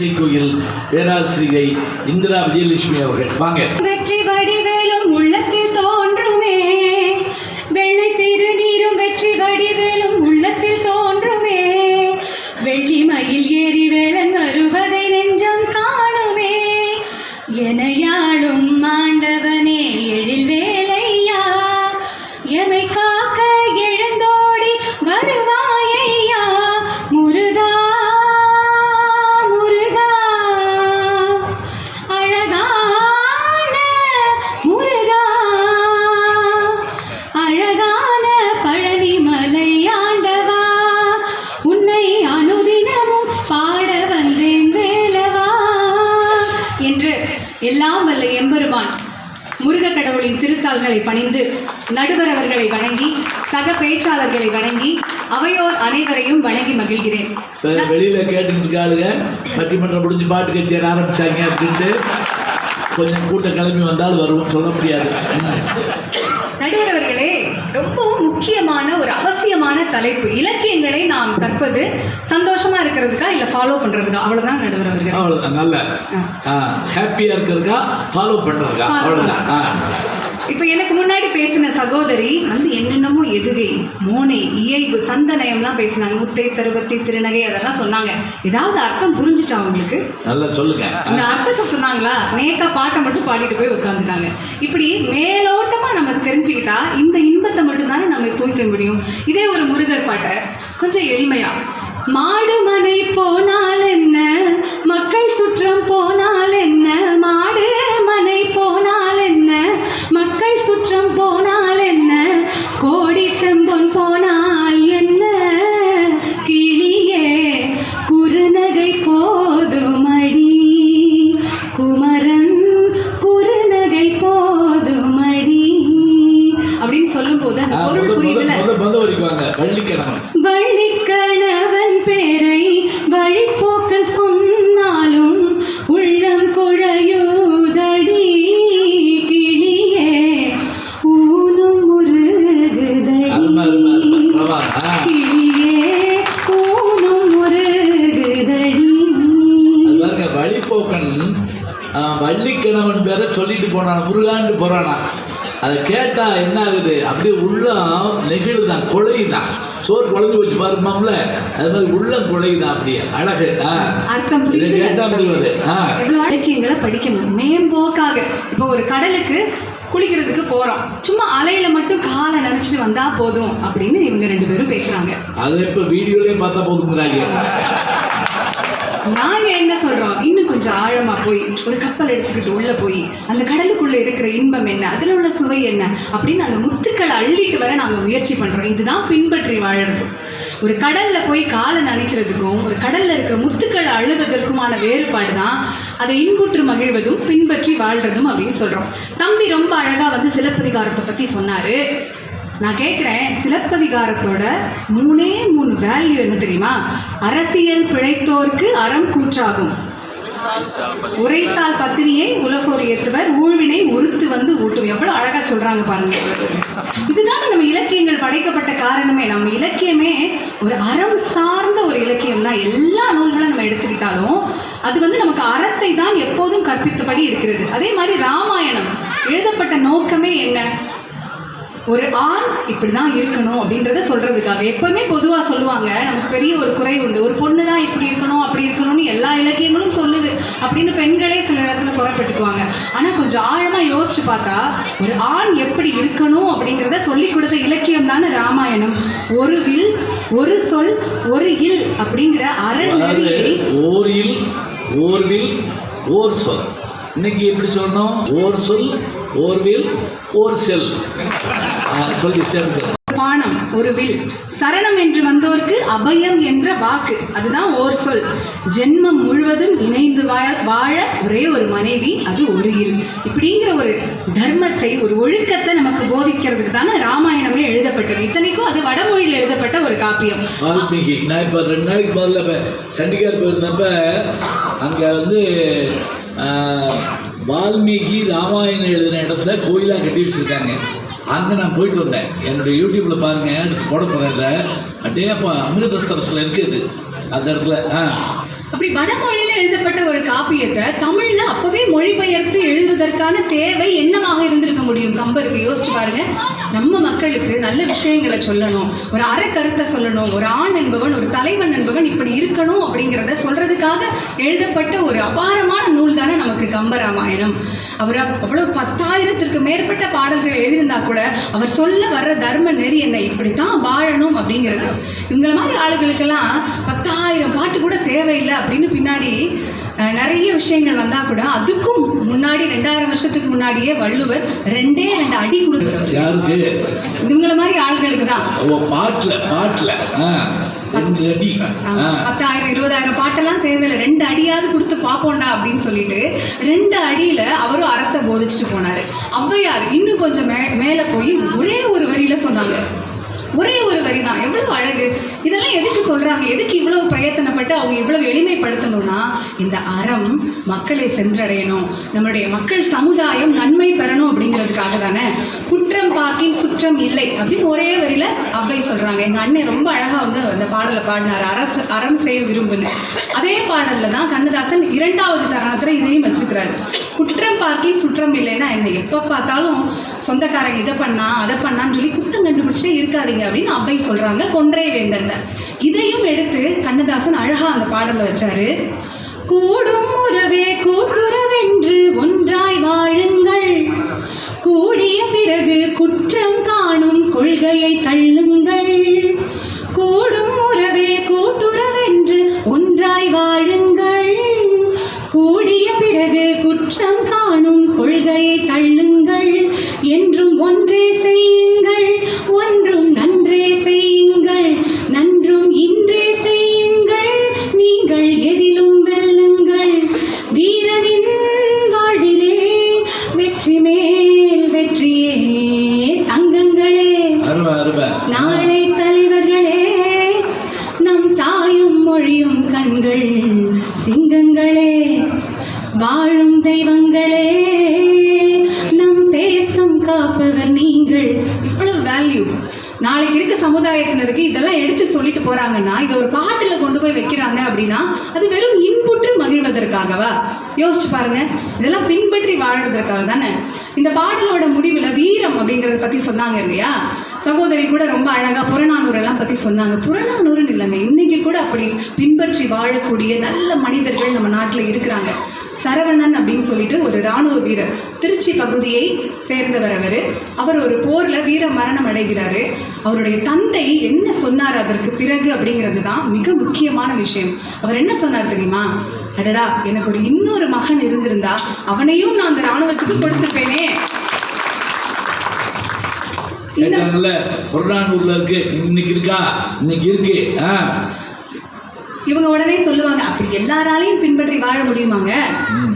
இசைக்கோயில் பேராசிரியை இந்திரா விஜயலட்சுமி அவர்கள். வாங்க. வெற்றி வடிவேலும் உள்ளத்தில் தோன்றுமே. வெள்ளை திருநீரும் வெற்றி வடிவேலும் திருத்தாள்களை பணிந்து நடுவர் அவர்களை வணங்கி சக பேச்சாளர்களை வணங்கி அவையோர் அனைவரையும் வணங்கி மகிழ்கிறேன். வெளியில் கேட்டுட்டு இருக்காளுங்க பட்டிமன்றம் முடிஞ்சு பாட்டு கச்சேரி ஆரம்பிச்சாங்க அப்படின்ட்டு கொஞ்சம் கூட்டம் கிளம்பி வந்தால் வருவோம் சொல்ல முடியாது. ம். நடுவர் அவர்களே ரொம்பவும் முக்கியமான ஒரு அவசியமான தலைப்பு. இலக்கியங்களை நாம் கற்பது சந்தோஷமா இருக்கிறதுக்கா இல்ல ஃபாலோ பண்றதுக்கா? அவ்வளவுதான் நடுவர் அவர்கள் அவ்வளோதான் நல்ல. ஆ. ஹாப்பியாக இருக்கிறதுக்கா ஃபாலோ பண்ணுறதுக்கா அவ்வளோதான் ஆ. இப்ப எனக்கு முன்னாடி பேசின சகோதரி வந்து என்னென்னமோ எதுகை மோனை இயல்பு சந்தனயம்லாம் பேசினாங்க. முத்தை தருவத்தி திருநகை அதெல்லாம் சொன்னாங்க. ஏதாவது அர்த்தம் புரிஞ்சுச்சா அவங்களுக்கு நல்லா சொல்லுங்க. இந்த அர்த்தத்தை சொன்னாங்களா? நேக்கா பாட்டை மட்டும் பாடிட்டு போய் உட்காந்துட்டாங்க இப்படி மேலோட்டமா நம்ம தெரிஞ்சுக்கிட்டா இந்த இன்பத்தை மட்டும்தானே நம்ம தூக்க முடியும். இதே ஒரு முருகர் பாட்டை கொஞ்சம் எளிமையா. மாடு மனை போனால் என்ன? மக்கள் சுற்றம் போனால் என்ன? ஆகுது அப்படியே உள்ளம் நெகிழுதான் குழையுதான் சோறு குழஞ்சு வச்சு பாருமாம்ல. அது மாதிரி உள்ளம் குழையுதான் அப்படியே. அழகு. அர்த்தம் இதை புரியுதுல? கேட்டா புரியுது. ஆ. எவ்வளோ இலக்கியங்களை படிக்கணும். மேம்போக்காக. இப்போ ஒரு கடலுக்கு குளிக்கிறதுக்கு போறோம். சும்மா அலையில மட்டும் காலை நினைச்சிட்டு வந்தா போதும் அப்படின்னு இவங்க ரெண்டு பேரும் பேசுறாங்க. அதை இப்போ வீடியோலயே பார்த்தா போதுங்கிறாங்க நாங்க என்ன சொல்றோம்? இன்னும் கொஞ்சம் ஆழமா போய் ஒரு கப்பல் எடுத்துக்கிட்டு உள்ள போய் அந்த கடலுக்குள்ள இருக்கிற இன்பம் என்ன? அதுல உள்ள சுவை என்ன? அப்படின்னு அந்த முத்துக்களை அள்ளிட்டு வர நாங்க முயற்சி பண்றோம். இதுதான் பின்பற்றி வாழறது. ஒரு கடல்ல போய் காலை நனைக்கிறதுக்கும் ஒரு கடல்ல இருக்கிற முத்துக்களை அழுவதற்குமான வேறுபாடு தான் அதை இன்புற்று மகிழ்வதும் பின்பற்றி வாழ்றதும் அப்படின்னு சொல்றோம். தம்பி ரொம்ப அழகா வந்து சிலப்பதிகாரத்தை பத்தி சொன்னாரு. நான் கேட்குறேன் சிலப்பதிகாரத்தோட மூணே மூணு வேல்யூ என்ன தெரியுமா? அரசியல் பிழைத்தோர்க்கு அறம் கூற்றாகும். உரைசால் பத்தினியை உலகோர் ஏற்றுவர் ஊழ்வினை உறுத்து வந்து ஊட்டும் எவ்வளவு அழகா சொல்றாங்க பாருங்க. இதுதான் நம்ம இலக்கியங்கள் படைக்கப்பட்ட காரணமே. நம்ம இலக்கியமே ஒரு அறம் சார்ந்த ஒரு இலக்கியம் தான். எல்லா நூல்களும் நம்ம எடுத்துக்கிட்டாலும் அது வந்து நமக்கு அறத்தை தான் எப்போதும் கற்பித்தபடி இருக்கிறது. அதே மாதிரி ராமாயணம். எழுதப்பட்ட நோக்கமே என்ன? ஒரு ஆண் இப்படிதான் இருக்கணும் அப்படின்றத சொல்றதுக்காக. எப்பவுமே பொதுவா சொல்லுவாங்க நமக்கு பெரிய ஒரு குறை உண்டு. ஒரு பொண்ணு தான் இப்படி இருக்கணும் அப்படி இருக்கணும்னு எல்லா இலக்கியங்களும் சொல்லுது அப்படின்னு பெண்களே சில நேரத்துல குறைப்பட்டுக்குவாங்க. ஆனா கொஞ்சம் ஆழமா யோசிச்சு பார்த்தா ஒரு ஆண் எப்படி இருக்கணும் அப்படிங்கிறத சொல்லி கொடுத்த இலக்கியம் தானே ராமாயணம். ஒரு வில் ஒரு சொல் ஒரு இல் அப்படிங்கிற அறநெறியை ஓர் இல் ஓர்வில் ஓர் சொல். இன்னைக்கு எப்படி சொல்லணும்? ஓர் சொல் ஓர்வில் ஓர் செல். ஆ, சொல்லி சேர்ந்து. பானம் ஒரு வில். சரணம் என்று வந்தோர்க்கு அபயம் என்ற வாக்கு. அதுதான் ஓர் சொல். ஜென்மம் முழுவதும் இணைந்து வாழ வாழ ஒரே ஒரு மனைவி அது ஒரு இல் இப்படிங்கிற ஒரு தர்மத்தை ஒரு ஒழுக்கத்தை நமக்கு போதிக்கிறதுக்கு தானே ராமாயணமே எழுதப்பட்டது. இத்தனைக்கும் அது வடமொழியில் எழுதப்பட்ட ஒரு காப்பியம். வால்மீகி. நான் இப்போ ரெண்டு நாளைக்கு முதல்ல சண்டிகர் போயிருந்தப்ப அங்கே வந்து வால்மீகி ராமாயணம் எழுதின இடத்துல கோயிலாக கட்டி வச்சுருக்காங்க. அங்கே நான் போயிட்டு வந்தேன். என்னுடைய யூடியூப்பில் பாருங்கள் எனக்கு போட போகிறத அப்படியே அப்போ அமிர்தஸ்தரஸில் இருக்குது அந்த இடத்துல ஆ. அப்படி வடமொழியில எழுதப்பட்ட ஒரு காப்பியத்தை தமிழ்ல அப்பவே மொழிபெயர்த்து எழுதுவதற்கான தேவை என்னவாக இருந்திருக்க முடியும்? கம்பருக்கு யோசிச்சு பாருங்க. நம்ம மக்களுக்கு நல்ல விஷயங்களை சொல்லணும். ஒரு அறக்கருத்தை சொல்லணும். ஒரு ஆண் என்பவன் ஒரு தலைவன் என்பவன் இப்படி இருக்கணும் அப்படிங்கிறத சொல்றதுக்காக எழுதப்பட்ட ஒரு அபாரமான நூல் தானே நமக்கு கம்பராமாயணம் அவர் அவ்வளவு பத்தாயிரத்திற்கு மேற்பட்ட பாடல்கள் எழுதியிருந்தா கூட அவர் சொல்ல வர்ற தர்ம நெறி என்ன? இப்படித்தான் வாழணும் அப்படிங்கிறது. இந்த மாதிரி ஆளுகளுக்கெல்லாம் பத்தாயிரம் பாட்டு கூட தேவையில்லை. அப்படின்னு பின்னாடி நிறைய விஷயங்கள் வந்தா கூட அதுக்கும் முன்னாடி ரெண்டாயிரம் வருஷத்துக்கு முன்னாடியே வள்ளுவர் ரெண்டே ரெண்டு அடி கொடுக்குறவர் இவங்கள மாதிரி ஆளுகளுக்கு தான். பாட்டுல பாட்டுல. பத்தாயிரம் இருபதாயிரம் பாட்டெல்லாம் தேவையில்லை. ரெண்டு அடியாவது கொடுத்து பார்ப்போம்டா அப்படின்னு சொல்லிட்டு ரெண்டு அடியில அவரும் அறத்தை போதிச்சுட்டு போனாரு. ஔவையார் இன்னும் கொஞ்சம் மே மேலே போய் ஒரே ஒரு வரியில சொன்னாங்க. ஒரே ஒரு வரி தான் எவ்வளவு அழகு. இதெல்லாம் எதுக்கு சொல்றாங்க? எதுக்கு இவ்வளவு பிரயத்தனப்பட்டு அவங்க இவ்வளவு எளிமைப்படுத்தணும்னா இந்த அறம் மக்களை சென்றடையணும். நம்மளுடைய மக்கள் சமுதாயம் நன்மை பெறணும் அப்படிங்கிறதுக்காக தானே. குற்றம் பாக்கின் சுற்றம் இல்லை அப்படின்னு ஒரே வரியில அவ்வை சொல்றாங்க. எங்க அண்ணன் ரொம்ப அழகா வந்து அந்த பாடலை பாடினார். அரசு அறம் செய்ய விரும்புன்னு. அதே பாடல்ல தான் கண்ணதாசன் இரண்டாவது சரணத்துல இதையும் வச்சிருக்கிறாரு குற்றம் பார்க்கி சுற்றம் இல்லைன்னா என்ன? எப்ப பார்த்தாலும் சொந்தக்காரங்க இதை பண்ணா அதை பண்ணான்னு சொல்லி குத்தம் கண்டுபிடிச்சிட்டே இருக்காதீங்க அப்படின்னு அவ்வை சொல்றாங்க கொன்றை வேந்தன்ல இதையும் எடுத்து கண்ணதாசன் அழகா அந்த பாடல்ல வச்சாரு. கூடும் உறவே கூட்டுறவென்று ஒன்றாய் வாழுங்கள். கூடிய பிறகு குற்றம் காணும் கொள்கையை தள்ளுங்கள். கூடும் உறவே கூட்டுற சிங்கங்கள் சிங்கங்களே வாழும் தெய்வங்களே. நம் தேசம் காப்பவர் நீங்கள். இவ்வளவு வேல்யூ நாளைக்கு இருக்க சமுதாயத்தினருக்கு இதெல்லாம் எடுத்து சொல்லிட்டு போறாங்கன்னா இதை ஒரு பாட்டுல கொண்டு போய் வைக்கிறாங்க அப்படின்னா அது வெறும் அல்லவா யோசிச்சு பாருங்க. இதெல்லாம் பின்பற்றி வாழ்றதுக்காக தானே. இந்த பாடலோட முடிவுல வீரம் அப்படிங்கிறத பற்றி சொன்னாங்க இல்லையா? சகோதரி கூட ரொம்ப அழகா புறநானூறு எல்லாம் சொன்னாங்க. புறநானூறுன்னு இல்லைங்க இன்னைக்கு கூட அப்படி பின்பற்றி வாழக்கூடிய நல்ல மனிதர்கள் நம்ம நாட்டில் இருக்கிறாங்க. சரவணன் அப்படின்னு சொல்லிட்டு ஒரு ராணுவ வீரர். திருச்சி பகுதியை சேர்ந்தவர் அவர். அவர் ஒரு போர்ல வீர மரணம் அடைகிறாரு. அவருடைய தந்தை என்ன சொன்னார் அதற்கு பிறகு அப்படிங்கிறது தான் மிக முக்கியமான விஷயம். அவர் என்ன சொன்னார் தெரியுமா? அடடா எனக்கு ஒரு இன்னொரு மகன் இருந்திருந்தா அவனையும் நான் அந்த ராணுவத்துக்கு கேட்டாங்கல்ல புறநானூர்ல இருக்கு. இன்னைக்கு இருக்கா? இன்னைக்கு இருக்கு. இவங்க உடனே சொல்லுவாங்க அப்படி எல்லாராலையும் பின்பற்றி வாழ முடியுமாங்க.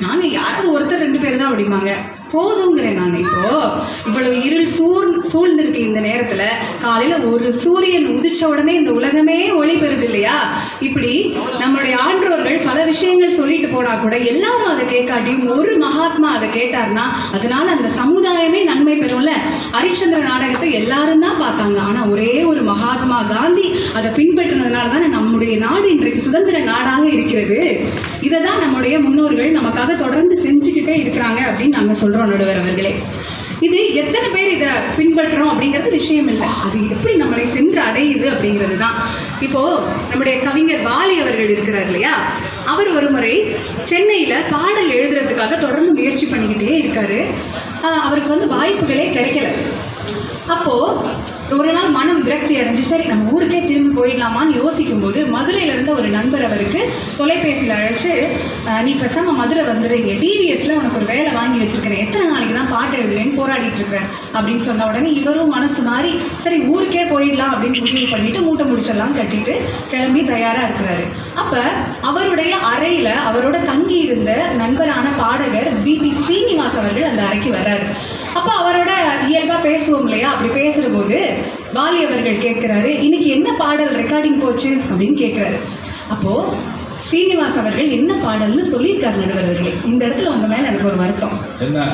நாங்க யாராவது ஒருத்தர் ரெண்டு பேர் தான் அப்படிம்பாங்க போதுங்கிறேன் நான் இப்போ இவ்வளவு இருள் சூழ் சூழ்ந்திருக்கு இந்த நேரத்துல. காலையில ஒரு சூரியன் உதிச்ச உடனே இந்த உலகமே ஒளி பெறுது இல்லையா? இப்படி நம்மளுடைய ஆன்றோர்கள் பல விஷயங்கள் சொல்லிட்டு போனா கூட எல்லாரும் அதை கேட்காட்டியும் ஒரு மகாத்மா அதை கேட்டார்னா அதனால அந்த சமுதாயமே நன்மை பெறும்ல. ஹரிச்சந்திர நாடகத்தை எல்லாரும் தான் பார்த்தாங்க. ஆனா ஒரே ஒரு மகாத்மா காந்தி அதை பின்பற்றினதுனால தானே நம்முடைய நாடு இன்றைக்கு சுதந்திர நாடாக இருக்கிறது. இதை தான் நம்முடைய முன்னோர்கள் நமக்காக தொடர்ந்து செஞ்சுக்கிட்டே இருக்கிறாங்க அப்படின்னு நாங்க சொல்றோம். நடுவர் அவர்களே. இது எத்தனை பேர் இதை பின்பற்றுறோம் அப்படிங்கிறது விஷயம் இல்லை அது எப்படி நம்மளை சென்று அடையுது அப்படிங்கிறது தான் இப்போ நம்முடைய கவிஞர் வாலி அவர்கள் இருக்கிறார் இல்லையா? அவர் ஒரு முறை சென்னையில் பாடல் எழுதுறதுக்காக தொடர்ந்து முயற்சி பண்ணிக்கிட்டே இருக்காரு. அவருக்கு வந்து வாய்ப்புகளே கிடைக்கல. அப்போ ஒரு நாள் மனம் விரக்தி அடைஞ்சு சரி நம்ம ஊருக்கே திரும்பி போயிடலாமான்னு யோசிக்கும் போது மதுரையில இருந்த ஒரு நண்பர் அவருக்கு தொலைபேசியில் அழைச்சு நீ பேசாம மதுரை வந்துடுறீங்க டிவிஎஸ்ல உனக்கு ஒரு வேலை வாங்கி வச்சிருக்கிறேன். எத்தனை நாளைக்கு தான் பாட்டு எழுதுவேன்னு போராடிட்டு இருக்கிறேன் அப்படின்னு சொன்ன உடனே இவரும் மனசு மாறி சரி ஊருக்கே போயிடலாம் அப்படின்னு முடிவு பண்ணிட்டு மூட்டை முடிச்செல்லாம் கட்டிட்டு கிளம்பி தயாரா இருக்கிறாரு. அப்ப அவருடைய அறையில அவரோட தங்கி இருந்த நண்பரான பாடகர் பி பி ஸ்ரீனிவாஸ் அவர்கள் அந்த அறைக்கு வர்றாரு. அப்ப அவரோட இயல்பா பேசுவோம் இல்லையா? அப்படி பேசுற போது வாலி அவர்கள் கேட்கிறாரு இன்னைக்கு என்ன பாடல் ரெக்கார்டிங் போச்சு? அப்படின்னு கேட்கிறாரு. அப்போ ஸ்ரீனிவாஸ் அவர்கள் என்ன பாடல்னு சொல்லியிருக்காரு நடுவர் அவர்களே. இந்த இடத்துல உங்க மேல எனக்கு ஒரு வருத்தம். என்ன?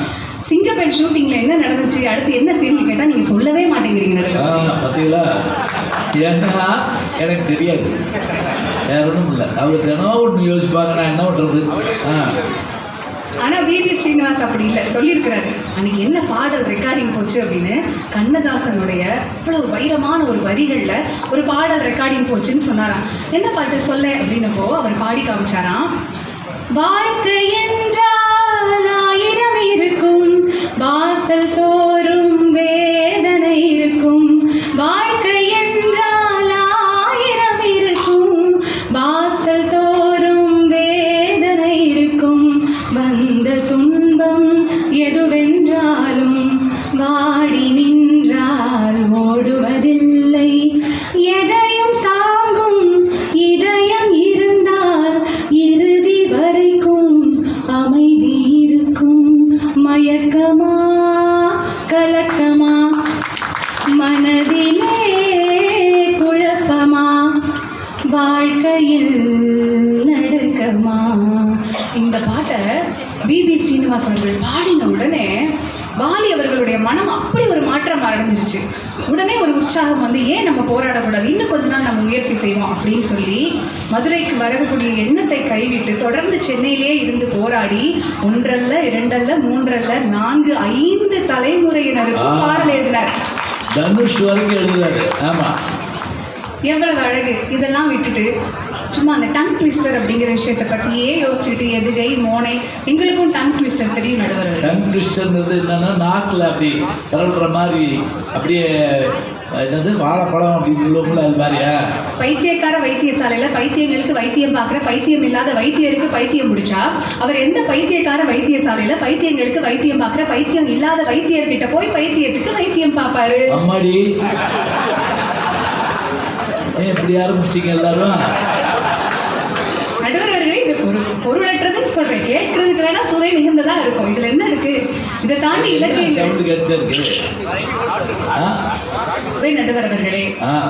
சிங்கப்பெண் ஷூட்டிங்ல என்ன நடந்துச்சு? அடுத்து என்ன சீன் கேட்டா நீங்க சொல்லவே மாட்டேங்கிறீங்க பார்த்தீங்களா ஏன்னா எனக்கு தெரியாது. வேற ஒன்றும் இல்லை. அவங்க தினம் ஒன்று யோசிப்பாங்க நான் என்ன பண்ணுறது ஆ. ஆனா பிபி ஸ்ரீனிவாஸ் அப்படி இல்லை சொல்லியிருக்கிறாரு. அன்னைக்கு என்ன பாடல் ரெக்கார்டிங் போச்சு அப்படின்னு கண்ணதாசனுடைய இவ்வளவு வைரமான ஒரு வரிகள்ல ஒரு பாடல் ரெக்கார்டிங் போச்சுன்னு சொன்னாராம். என்ன பாட்டு சொல்ல அப்படின்னப்போ அவர் பாடி காமிச்சாராம். வாழ்க்கை மாற்றம் அடைஞ்சிருச்சு உடனே ஒரு உற்சாகம் வந்து ஏன் நம்ம போராடக்கூடாது? இன்னும் கொஞ்ச நாள் நம்ம முயற்சி செய்வோம் அப்படின்னு சொல்லி மதுரைக்கு வரக்கூடிய எண்ணத்தை கைவிட்டு தொடர்ந்து சென்னையிலே இருந்து போராடி ஒன்றல்ல இரண்டல்ல மூன்றல்ல நான்கு ஐந்து தலைமுறையினருக்கு. பாடல் எழுதினார். தனுஷ் வரைக்கும் எழுதுறாரு. ஆமா. எவ்வளவு அழகு. இதெல்லாம் விட்டுட்டு சும்மா அந்த டங் ட்விஸ்டர் அப்படிங்கிற விஷயத்தை பத்தியே யோசிச்சுட்டு எதுகை மோனை எங்களுக்கும் டங் ட்விஸ்டர் தெரியும் நடுவர் டங் ட்விஸ்டர்ங்கிறது என்னன்னா நாக்கில் அப்படி தரல்ற மாதிரி அப்படியே என்னது வாழைப்பழம் அப்படின்னு சொல்லுவோம்ல அது மாதிரியா? பைத்தியக்கார வைத்தியசாலையில பைத்தியங்களுக்கு வைத்தியம் பார்க்குற பைத்தியம் இல்லாத வைத்தியருக்கு பைத்தியம் முடிச்சா அவர் எந்த பைத்தியக்கார வைத்தியசாலையில பைத்தியங்களுக்கு வைத்தியம் பார்க்குற பைத்தியம் இல்லாத வைத்தியர்கிட்ட போய் பைத்தியத்துக்கு வைத்தியம் பார்ப்பாரு? அம்மாடி. ஏன் இப்படி ஆரம்பிச்சிங்க எல்லாரும்? நடுவர் அவர்களே இது ஒரு பொருளற்றதுன்னு சொல்றேன். கேட்கறதுக்கு வேணா சுவை மிகுந்ததா இருக்கும். இதுல என்ன இருக்கு? இதை தாண்டி இலக்கியங்கள் சவுண்டு கேட்டு இருக்கு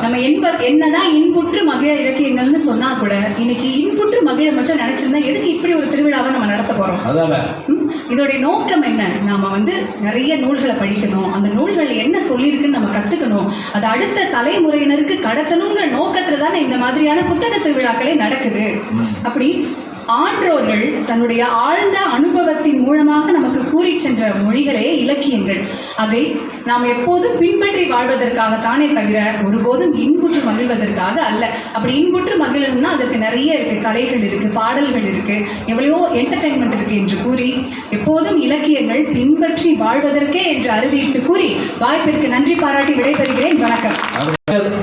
நம்ம என்னதான் இன்புற்று மகிழ இலக்கியங்கள்னு சொன்னா கூட இன்னைக்கு இன்புற்று மகிழ மட்டும் நினைச்சிருந்தா எதுக்கு இப்படி ஒரு திருவிழாவை நம்ம நடத்த போறோம்? அதானே. ம், இதோடைய நோக்கம் என்ன? நாம வந்து நிறைய நூல்களை படிக்கணும். அந்த நூல்கள் என்ன சொல்லியிருக்குன்னு நம்ம கத்துக்கணும். அது அடுத்த தலைமுறையினருக்கு கடத்தணுங்கிற நோக்கத்துல தானே இந்த மாதிரியான புத்தக திருவிழாக்களே நடக்குது. அப்படி ஆன்றோர்கள் தன்னுடைய ஆழ்ந்த அனுபவத்தின் மூலமாக நமக்கு கூறி சென்ற மொழிகளே இலக்கியங்கள். அதை நாம் எப்போதும் பின்பற்றி வாழ்வதற்காகத்தானே தவிர ஒருபோதும் இன்புற்று மகிழ்வதற்காக அல்ல. அப்படி இன்புற்று மகிழணும்னா அதற்கு நிறைய இருக்கு. கலைகள் இருக்கு பாடல்கள் இருக்கு எவ்வளையோ என்டர்டைன்மெண்ட் இருக்கு என்று கூறி எப்போதும் இலக்கியங்கள் பின்பற்றி வாழ்வதற்கே என்று அறுதியிட்டு கூறி வாய்ப்பிற்கு நன்றி பாராட்டி விடைபெறுகிறேன். வணக்கம்.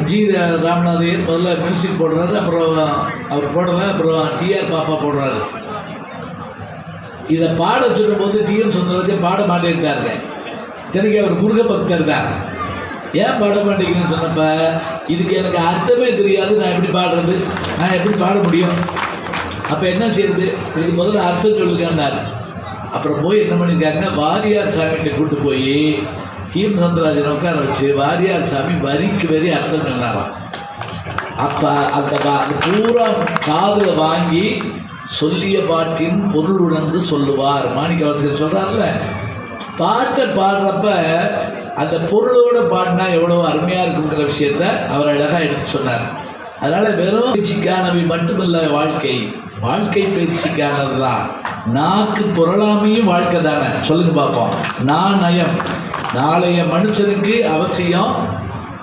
ஜி ராமநாதையர் முதல்ல மியூசிக் போடுறாரு அப்புறம் அவர் போடுவார் அப்புறம் டிஆர் பாப்பா போடுறாரு. இதை பாட சொல்லும்போது டிஎம் சுந்தரத்தை பாட மாட்டேன்ட்டாருங்க. எனக்கு அவர் முருக பக்தர் தான். ஏன் பாட மாட்டேங்கிறேன்னு சொன்னப்ப இதுக்கு எனக்கு அர்த்தமே தெரியாது நான் எப்படி பாடுறது? நான் எப்படி பாட முடியும்? அப்போ என்ன செய்யுது இதுக்கு முதல்ல அர்த்தம் சொல்லுங்கன்னாரு. அப்புறம் போய் என்ன பண்ணியிருக்காங்க வாரியார் சாமிகிட்ட கூட்டு போய் தீம் சந்திராஜனை உட்கார வச்சு வாரியார் சாமி வரிக்கு வரி அர்த்தம் சொன்னாராம். அப்போ அந்த பா பூரா காதில் வாங்கி சொல்லிய பாட்டின் பொருள் உணர்ந்து சொல்லுவார். மாணிக்கவாசகர் சொல்கிறார்ல பாட்டை பாடுறப்ப அந்த பொருளோட பாடினா எவ்வளோ அருமையாக இருக்குங்கிற விஷயத்த அவர் அழகாக எடுத்து சொன்னார். அதனால் வெறும் பயிற்சிக்கானவை மட்டுமல்ல வாழ்க்கை. வாழ்க்கை பயிற்சிக்கானது தான். நாக்கு புரளாமையும் வாழ்க்கை தானே? சொல்லுங்க பார்ப்போம் நான் நயம். நாளைய மனுஷனுக்கு அவசியம்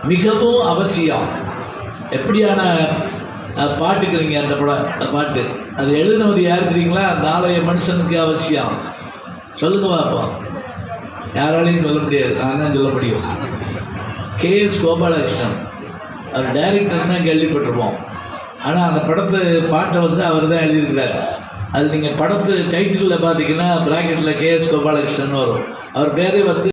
மிகவும் அவசியம். எப்படியான பாட்டுக்குறீங்க பாட்டுக்கிறீங்க அந்த படம் அந்த பாட்டு. அது எழுதினவர் யார் தெரியுங்களா? நாளைய மனுஷனுக்கு அவசியம். சொல்லுங்க பார்ப்போம் யாராலையும் சொல்ல முடியாது. நான் தான் சொல்ல முடியும். K S Gopalakrishnan. அவர் டைரக்டர் தான் கேள்விப்பட்டிருப்போம். ஆனால் அந்த படத்து பாட்டை வந்து அவர் தான் எழுதியிருக்கிறார். அது நீங்கள் படத்து டைட்டிலில் பார்த்தீங்கன்னா ப்ராக்கெட்டில் கே எஸ் கோபாலகிருஷ்ணன் வரும். அவர் பேரே வந்து